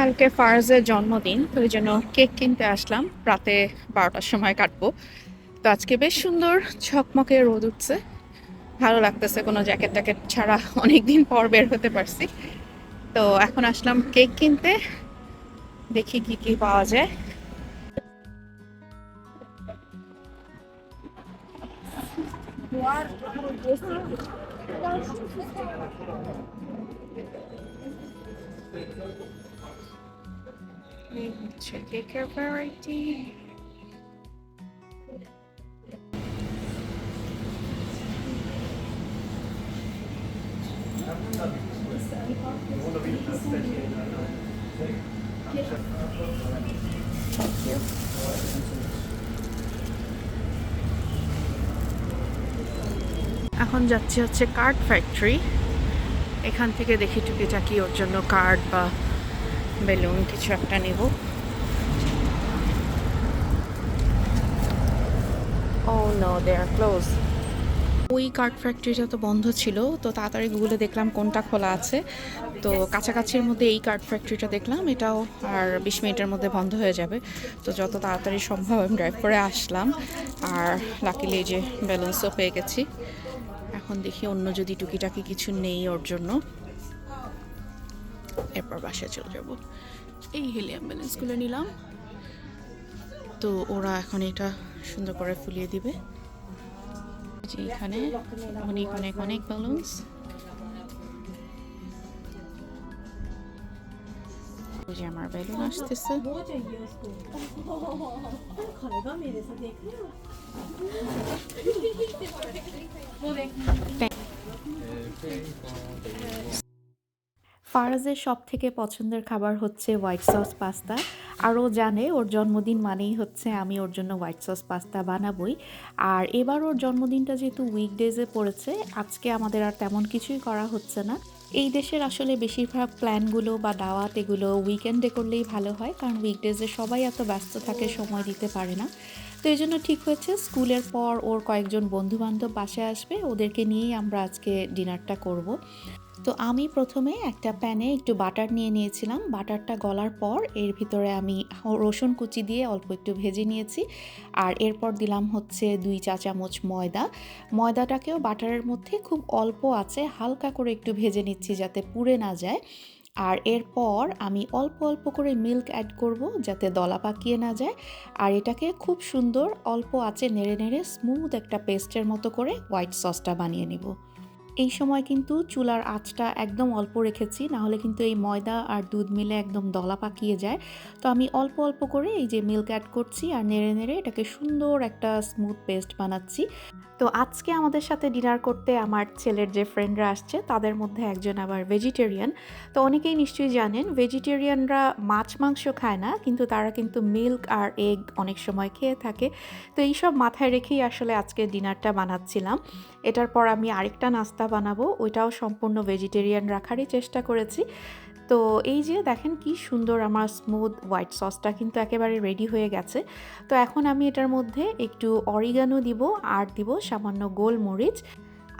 কালকে ফার্জের জন্মদিন, তো ওই জন্য কেক কিনতে আসলাম। রাতে বারোটার সময় কাটবো। তো আজকে বেশ সুন্দর ঝকমকে রোদ উঠছে। ভালো লাগতেছে কোনো জ্যাকেট ট্যাকেট ছাড়া অনেক দিন পর বের হতে পারছি। তো এখন আসলাম কেক কিনতে। দেখি কি কি পাওয়া যায়। এই কেকের ভ্যারাইটি এখন যাচ্ছি হচ্ছে কার্ড ফ্যাক্টরি এখান থেকে দেখি টুকিটাকি ওর জন্য কার্ড বা বেলুন কিছু একটা নেব। Oh no they are close ওই কার্ড ফ্যাক্টরিটা তো বন্ধ ছিল তো তাড়াতাড়ি গুগলে দেখলাম কোনটা খোলা আছে। তো কাছাকাছির মধ্যে এই কার্ড ফ্যাক্টরিটা দেখলাম এটাও আর বিশ মিনিটের মধ্যে বন্ধ হয়ে যাবে। তো যত তাড়াতাড়ি সম্ভব আমি ড্রাইভ করে আসলাম। আর লাকিলি যে ব্যালেন্সও পেয়ে গেছি। এখন দেখি অন্য যদি টুকিটাকি কিছু নেই ওর জন্য। এরপর বাসায় চলে যাব। এই হিলিয়াম অ্যাম্বুলেন্সগুলো নিলাম। তো ওরা এখন এটা সুন্দর করে ফুলিয়ে দিবে। যে এখানে অনেক অনেক অনেক ব্যালেন্স যে আমার বেলুন আসতেছে। ফারাজের সব থেকে পছন্দের খাবার হচ্ছে হোয়াইট সস পাস্তা। আর ও জানে, ওর জন্মদিন মানেই হচ্ছে আমি ওর জন্য হোয়াইট সস পাস্তা বানাবই। আর এবার ওর জন্মদিনটা যেহেতু উইকডেজে পড়েছে, আজকে আমাদের আর তেমন কিছুই করা হচ্ছে না। এই দেশের আসলে বেশিরভাগ প্ল্যানগুলো বা দাওয়াত এগুলো উইকেন্ডে করলেই ভালো হয়, কারণ উইকডেজে সবাই এত ব্যস্ত থাকে, সময় দিতে পারে না। তো এই জন্য ঠিক হয়েছে, স্কুলের পর ওর কয়েকজন বন্ধু বান্ধব বাসায় আসবে, ওদেরকে নিয়েই আমরা আজকে ডিনারটা করব। তো আমি প্রথমে একটা প্যানে একটু বাটার নিয়ে নিয়েছিলাম। বাটারটা গলার পর এর ভিতরে আমি রসুন কুচি দিয়ে অল্প একটু ভেজে নিয়েছি। আর এরপর দিলাম হচ্ছে দুই চা চামচ ময়দা। ময়দাটাকেও বাটারের মধ্যে খুব অল্প আছে, হালকা করে একটু ভেজে নিচ্ছি যাতে পুড়ে না যায়। আর এরপর আমি অল্প অল্প করে মিল্ক অ্যাড করব যাতে দলা পাকিয়ে না যায়। আর এটাকে খুব সুন্দর অল্প আছে নেড়ে নেড়ে স্মুথ একটা পেস্টের মতো করে হোয়াইট সসটা বানিয়ে নিব। এই সময় কিন্তু চুলার আঁচটা একদম অল্প রেখেছি না হলে কিন্তু এই ময়দা আর দুধ মিলে একদম দলা পাকিয়ে যায়। তো আমি অল্প অল্প করে এই যে মিল্ক অ্যাড করছি আর নেড়ে নেড়ে এটাকে সুন্দর একটা স্মুথ পেস্ট বানাচ্ছি। তো আজকে আমাদের সাথে ডিনার করতে আমার ছেলের যে ফ্রেন্ডরা আসছে, তাদের মধ্যে একজন আবার ভেজিটেরিয়ান তো অনেকেই নিশ্চয়ই জানেন ভেজিটেরিয়ানরা মাছ মাংস খায় না, কিন্তু তারা কিন্তু মিল্ক আর এগ অনেক সময় খেয়ে থাকে। তো এইসব মাথায় রেখেই আসলে আজকে ডিনারটা বানাচ্ছিলাম। এটার পর আমি আরেকটা নাস্তা বানাবো, ওইটাও সম্পূর্ণ ভেজিটেরিয়ান রাখারই চেষ্টা করেছি। তো এই যে দেখেন কি সুন্দর আমার স্মুথ হোয়াইট সসটা কিন্তু একেবারে রেডি হয়ে গেছে। তো এখন আমি এটার মধ্যে একটু অরিগানো দিব, আর দিব সামান্য গোলমরিচ।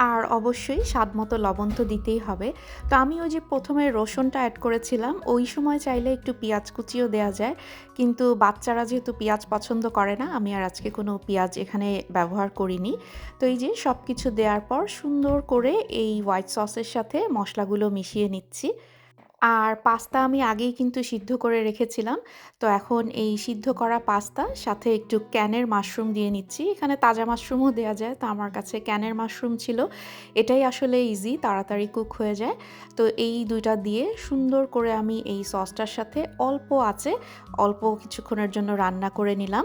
আর অবশ্যই স্বাদ মতো লবণ তো দিতেই হবে। তো আমি ওই যে প্রথমে রসুনটা অ্যাড করেছিলাম, ওই সময় চাইলে একটু পেঁয়াজ কুচিও দেওয়া যায়। কিন্তু বাচ্চারা যেহেতু পেঁয়াজ পছন্দ করে না, আমি আর আজকে কোনো পেঁয়াজ এখানে ব্যবহার করিনি। তো এই যে সব কিছু দেওয়ার পর সুন্দর করে এই হোয়াইট সসের সাথে মশলাগুলো মিশিয়ে নিচ্ছি। আর পাস্তা আমি আগেই কিন্তু সিদ্ধ করে রেখেছিলাম। তো এখন এই সিদ্ধ করা পাস্তা, সাথে একটু ক্যানের মাশরুম দিয়ে নিচ্ছি। এখানে তাজা মাশরুমও দেওয়া যায়, তো আমার কাছে ক্যানের মাশরুম ছিল। এটাই আসলে ইজি তাড়াতাড়ি কুক হয়ে যায়। তো এই দুইটা দিয়ে সুন্দর করে আমি এই সসটার সাথে অল্প আছে, অল্প কিছুক্ষণের জন্য রান্না করে নিলাম।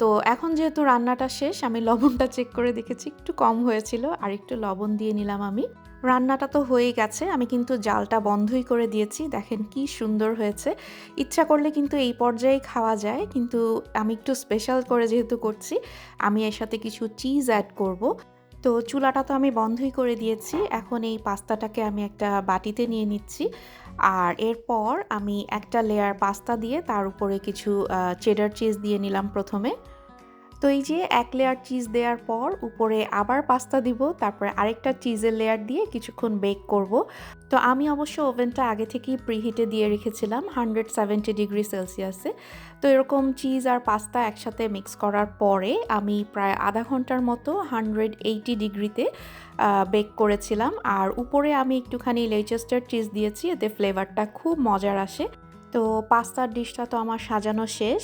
তো এখন যেহেতু রান্নাটা শেষ, আমি লবণটা চেক করে দেখেছি, একটু কম হয়েছিল, আর একটু লবণ দিয়ে নিলাম আমি। রান্নাটা তো হয়েই গেছে, আমি কিন্তু জালটা বন্ধই করে দিয়েছি, দেখেন কি সুন্দর হয়েছে। ইচ্ছা করলে কিন্তু এই পর্যায়ে খাওয়া যায়, কিন্তু আমি একটু স্পেশাল করে যেহেতু করছি, আমি এর সাথে কিছু চিজ অ্যাড করব। তো চুলাটা তো আমি বন্ধই করে দিয়েছি, এখন এই পাস্তাটাকে আমি একটা বাটিতে নিয়ে নিচ্ছি। আর এরপর আমি একটা লেয়ার পাস্তা দিয়ে তার উপরে কিছু চেডার চিজ দিয়ে নিলাম প্রথমে। তো এই যে এক লেয়ার চিজ দেওয়ার পর উপরে আবার পাস্তা দিব, তারপরে আরেকটা চিজের লেয়ার দিয়ে কিছুক্ষণ বেক করব। তো আমি অবশ্য ওভেনটা আগে থেকেই প্রিহিটে দিয়ে রেখেছিলাম হান্ড্রেড সেভেন্টি ডিগ্রি সেলসিয়াসে তো এরকম চিজ আর পাস্তা একসাথে মিক্স করার পরে আমি প্রায় আধা ঘণ্টার মতো হান্ড্রেড এইটি ডিগ্রিতে বেক করেছিলাম। আর উপরে আমি একটুখানি লেচেস্টার চিজ দিয়েছি, এতে ফ্লেভারটা খুব মজার আসে। তো পাস্তার ডিশটা তো আমার সাজানো শেষ।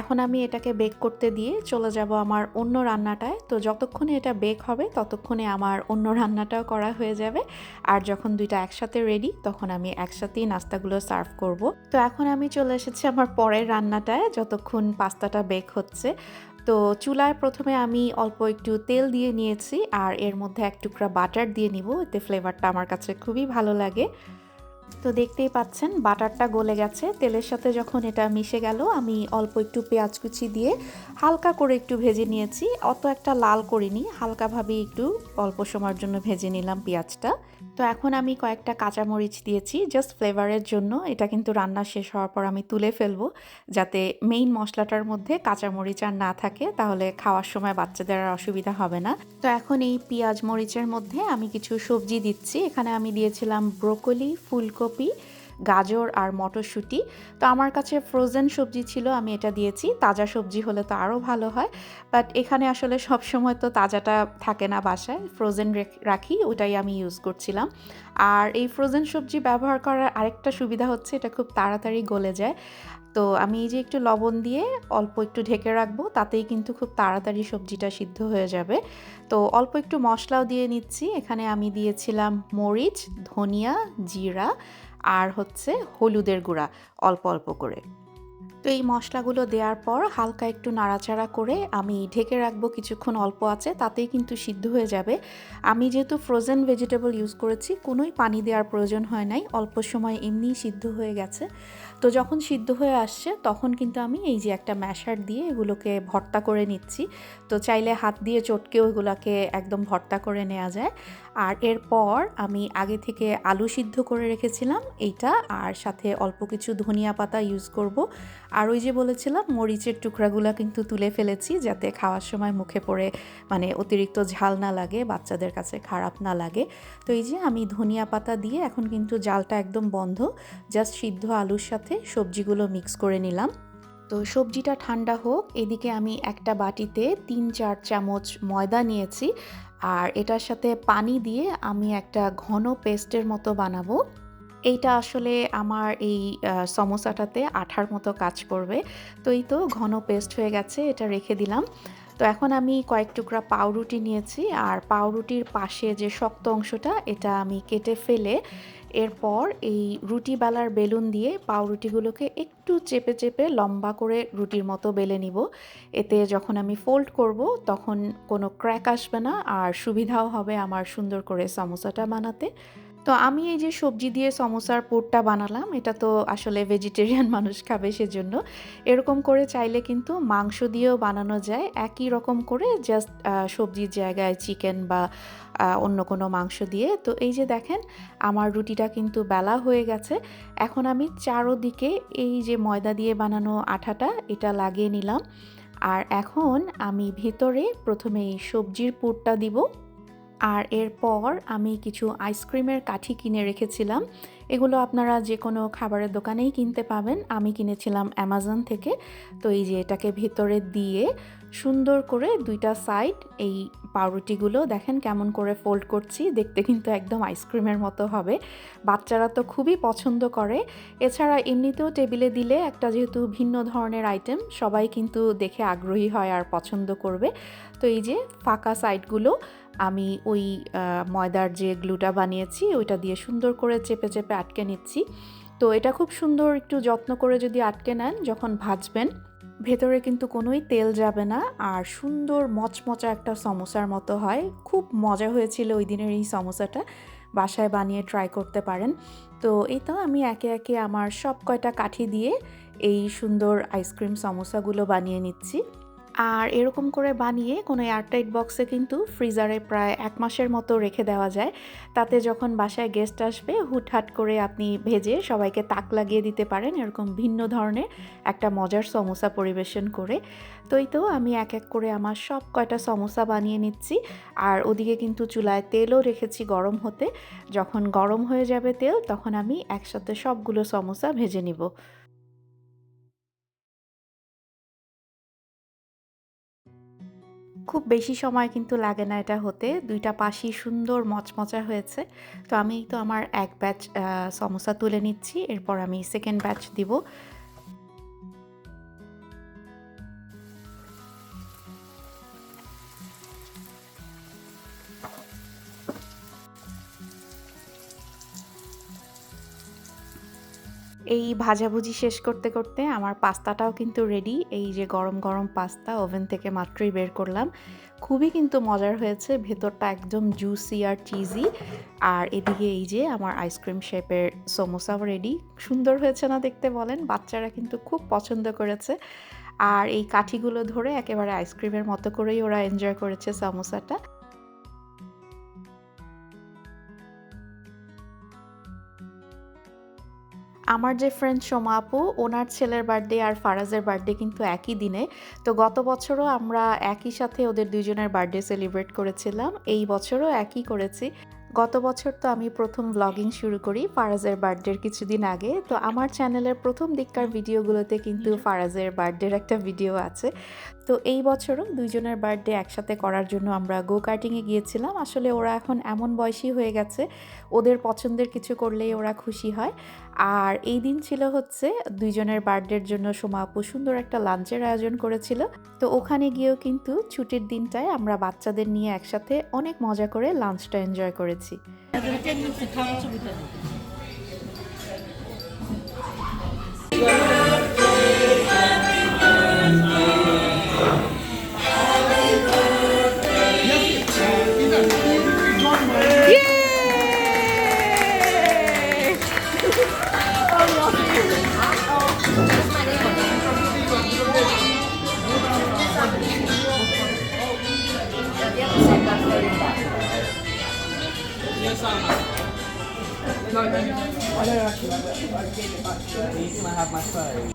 এখন আমি এটাকে বেক করতে দিয়ে চলে যাব আমার অন্য রান্নাটায়। তো যতক্ষণে এটা বেক হবে, ততক্ষণে আমার অন্য রান্নাটাও করা হয়ে যাবে। আর যখন দুইটা একসাথে রেডি তখন আমি একসাথেই নাস্তাগুলো সার্ভ করব। তো এখন আমি চলে এসেছি আমার পরের রান্নাটায়, যতক্ষণ পাস্তাটা বেক হচ্ছে। তো চুলায় প্রথমে আমি অল্প একটু তেল দিয়ে নিয়েছি, আর এর মধ্যে এক টুকরা বাটার দিয়ে নিব। এতে ফ্লেভারটা আমার কাছে খুবই ভালো লাগে। তো দেখতেই পাচ্ছেন বাটারটা গলে গেছে। তেলের সাথে যখন এটা মিশে গেল, আমি অল্প একটু পেঁয়াজ কুচি দিয়ে হালকা করে একটু ভেজে নিয়েছি। অত একটা লাল করিনি, হালকাভাবে একটু অল্প সময়ের জন্য ভেজে নিলাম পেঁয়াজটা। তো এখন আমি কয়েকটা কাঁচামরিচ দিয়েছি জাস্ট ফ্লেভারের জন্য। এটা কিন্তু রান্না শেষ হওয়ার পর আমি তুলে ফেলব, যাতে মেইন মশলাটার মধ্যে কাঁচামরিচ আর না থাকে, তাহলে খাওয়ার সময় বাচ্চাদের আর অসুবিধা হবে না। তো এখন এই পেঁয়াজ মরিচের মধ্যে আমি কিছু সবজি দিচ্ছি। এখানে আমি দিয়েছিলাম ব্রোকলি, ফুলকপি গাজর আর মটরশুঁটি। তো আমার কাছে ফ্রোজেন সবজি ছিল, আমি এটা দিয়েছি। তাজা সবজি হলে তো আরও ভালো হয়। বাট এখানে আসলে সব সময় তো তাজাটা থাকে না বাসায়। ফ্রোজেন রাখি, ওটাই আমি ইউজ করছিলাম। আর এই ফ্রোজেন সবজি ব্যবহার করার আরেকটা সুবিধা হচ্ছে, এটা খুব তাড়াতাড়ি গলে যায়। তো আমি এই যে একটু লবণ দিয়ে অল্প একটু ঢেকে রাখব, তাতেই কিন্তু খুব তাড়াতাড়ি সবজিটা সিদ্ধ হয়ে যাবে। তো অল্প একটু মশলাও দিয়ে নিচ্ছি। এখানে আমি দিয়েছিলাম মরিচ, ধনিয়া, জিরা আর হচ্ছে হলুদের গুঁড়া অল্প অল্প করে। তো এই মশলাগুলো দেওয়ার পর হালকা একটু নাড়াচাড়া করে আমি ঢেকে রাখব, কিছুক্ষণ অল্প আছে, তাতেই কিন্তু সিদ্ধ হয়ে যাবে। আমি যেহেতু ফ্রোজেন ভেজিটেবল ইউজ করেছি, কোনোই পানি দেওয়ার প্রয়োজন হয় নাই, অল্প সময় এমনিই সিদ্ধ হয়ে গেছে। তো যখন সিদ্ধ হয়ে আসছে, তখন কিন্তু আমি এই যে একটা ম্যাশার দিয়ে এগুলোকে ভর্তা করে নিচ্ছি। তো চাইলে হাত দিয়ে চটকেও এগুলোকে একদম ভর্তা করে নেওয়া যায়। আর এরপর আমি আগে থেকে আলু সিদ্ধ করে রেখেছিলাম এইটা, আর সাথে অল্প কিছু ধনিয়া পাতা ইউজ করব। আর ওই যে বলেছিলাম, মরিচের টুকরাগুলো কিন্তু তুলে ফেলেছি যাতে খাওয়ার সময় মুখে পড়ে মানে অতিরিক্ত ঝাল না লাগে, বাচ্চাদের কাছে খারাপ না লাগে। তো এই যে আমি ধনিয়া পাতা দিয়ে এখন কিন্তু জালটা একদম বন্ধ জাস্ট সিদ্ধ আলুর সাথে সবজিগুলো মিক্স করে নিলাম। তো সবজিটা ঠান্ডা হোক, এদিকে আমি একটা বাটিতে তিন চার চামচ ময়দা নিয়েছি আর এটার সাথে পানি দিয়ে আমি একটা ঘন পেস্টের মতো বানাবো। এইটা আসলে আমার এই সমোসাটাতে আঠার মতো কাজ করবে। তো এই তো ঘন পেস্ট হয়ে গেছে, এটা রেখে দিলাম। তো এখন আমি কয়েক টুকরা পাউরুটি নিয়েছি আর পাউরুটির পাশে যে শক্ত অংশটা, এটা আমি কেটে ফেলে এরপর এই রুটি বেলার বেলুন দিয়ে পাউরুটিগুলোকে একটু চেপে চেপে লম্বা করে রুটির মতো বেলে নিব। এতে যখন আমি ফোল্ড করব, তখন কোনো ক্র্যাক আসবে না আর সুবিধাও হবে আমার সুন্দর করে সমোসাটা বানাতে। তো আমি এই যে সবজি দিয়ে সমোসার পুরটা বানালাম, এটা তো আসলে ভেজিটেরিয়ান মানুষ খাবে সেজন্য। এরকম করে চাইলে কিন্তু মাংস দিয়েও বানানো যায়। একই রকম করে জাস্ট সবজির জায়গায় চিকেন বা অন্য কোনো মাংস দিয়ে। তো এই যে দেখেন, আমার রুটিটা কিন্তু বেলা হয়ে গেছে। এখন আমি চারোদিকে এই যে ময়দা দিয়ে বানানো আঠাটা, এটা লাগিয়ে নিলাম। আর এখন আমি ভিতরে প্রথমে এই সবজির পুরটা দিব। আর এরপর আমি কিছু আইসক্রিমের কাঠি কিনে রেখেছিলাম। এগুলো আপনারা যে কোনো খাবারের দোকানেই কিনতে পাবেন। আমি কিনেছিলাম অ্যামাজন থেকে। তো এই যে এটাকে ভেতরে দিয়ে সুন্দর করে দুইটা সাইড এই পাউরুটিগুলো দেখেন কেমন করে ফোল্ড করছি। দেখতে কিন্তু একদম আইসক্রিমের মতো হবে। বাচ্চারা তো খুবই পছন্দ করে। এছাড়া এমনিতেও টেবিলে দিলে একটা যেহেতু ভিন্ন ধরনের আইটেম সবাই কিন্তু দেখে আগ্রহী হয় আর পছন্দ করবে। তো এই যে ফাঁকা সাইডগুলো আমি ওই ময়দার যে গ্লুটা বানিয়েছি, ওইটা দিয়ে সুন্দর করে চেপে চেপে আটকে নিচ্ছি। তো এটা খুব সুন্দর একটু যত্ন করে যদি আটকে নেন, যখন ভাজবেন ভেতরে কিন্তু কোনোই তেল যাবে না আর সুন্দর মচমচা একটা সমোসার মতো হয়। খুব মজা হয়েছিল ওই দিনের এই সমোসাটা। বাসায় বানিয়ে ট্রাই করতে পারেন। তো এই তো আমি একে একে আমার সব কয়টা কাঠি দিয়ে এই সুন্দর আইসক্রিম সমোসাগুলো বানিয়ে নিচ্ছি। আর এরকম করে বানিয়ে কোনো এয়ারটাইট বক্সে কিন্তু ফ্রিজারে প্রায় এক মাসের মতো রেখে দেওয়া যায়। তাতে যখন বাসায় গেস্ট আসবে, হুটহাট করে আপনি ভেজে সবাইকে তাক লাগিয়ে দিতে পারেন এরকম ভিন্ন ধরনের একটা মজার সমোসা পরিবেশন করে। তো এই তো আমি এক এক করে আমার সব কয়টা সমোসা বানিয়ে নিচ্ছি। আর ওদিকে কিন্তু চুলায় তেলও রেখেছি গরম হতে। যখন গরম হয়ে যাবে তেল, তখন আমি একসাথে সবগুলো সমোসা ভেজে নিব। খুব বেশি সময় কিন্তু লাগে না এটা হতে। দুইটা পাশি সুন্দর মচমচা হয়েছে। তো আমি তো আমার এক ব্যাচ সমোসা তুলে নিচ্ছি। এরপর আমি সেকেন্ড ব্যাচ দিব। এই ভাজাভুজি শেষ করতে করতে আমার পাস্তাটাও কিন্তু রেডি এই যে গরম গরম পাস্তা ওভেন থেকে মাত্রই বের করলাম। খুবই কিন্তু মজার হয়েছে, ভেতরটা একদম জুসি আর চিজি আর এদিকে এই যে আমার আইসক্রিম শেপের সমোসাও রেডি সুন্দর হয়েছে না দেখতে বলেন, বাচ্চারা কিন্তু খুব পছন্দ করেছে। আর এই কাঠিগুলো ধরে একেবারে আইসক্রিমের মতো করেই ওরা এনজয় করেছে সমোসাটা। আমার যে ফ্রেন্ড সোমা আপু ওনার ছেলের বার্থডে আর ফারাজের বার্থডে কিন্তু একই দিনে। তো গত বছরও আমরা একই সাথে ওদের দুজনের বার্থডে সেলিব্রেট করেছিলাম এই বছরও একই করেছি। গত বছর তো আমি প্রথম ব্লগিং শুরু করি ফারাজের বার্থডের কিছুদিন আগে। তো আমার চ্যানেলের প্রথম দিককার ভিডিওগুলোতে কিন্তু ফারাজের বার্থডের একটা ভিডিও আছে। তো এই বছরও দুইজনের বার্থডে একসাথে করার জন্য আমরা গো কার্টিংয়ে গিয়েছিলাম। আসলে ওরা এখন এমন বয়সী হয়ে গেছে, ওদের পছন্দের কিছু করলেই ওরা খুশি হয়। আর এই দিন ছিল হচ্ছে দুইজনের বার্থডের জন্য সোমা আপু সুন্দর একটা লাঞ্চের আয়োজন করেছিল। তো ওখানে গিয়েও কিন্তু ছুটির দিনটায় আমরা বাচ্চাদের নিয়ে একসাথে অনেক মজা করে লাঞ্চটা এনজয় করেছি।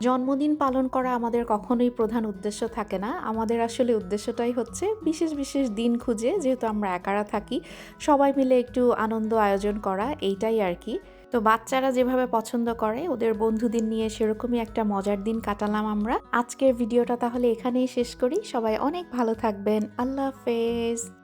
জন্মদিন পালন করা আমাদের কখনোই প্রধান উদ্দেশ্য থাকে না। আমাদের আসলে উদ্দেশ্যটাই হচ্ছে বিশেষ বিশেষ দিন খুঁজে, যেহেতু আমরা একারা থাকি, সবাই মিলে একটু আনন্দ আয়োজন করা, এইটাই আর কি। তো বাচ্চারা যেভাবে পছন্দ করে, ওদের বন্ধুদের নিয়ে সেরকমই একটা মজার দিন কাটালাম আমরা। আজকের ভিডিওটা তাহলে এখানেই শেষ করি। সবাই অনেক ভালো থাকবেন। আল্লাহ হাফেজ।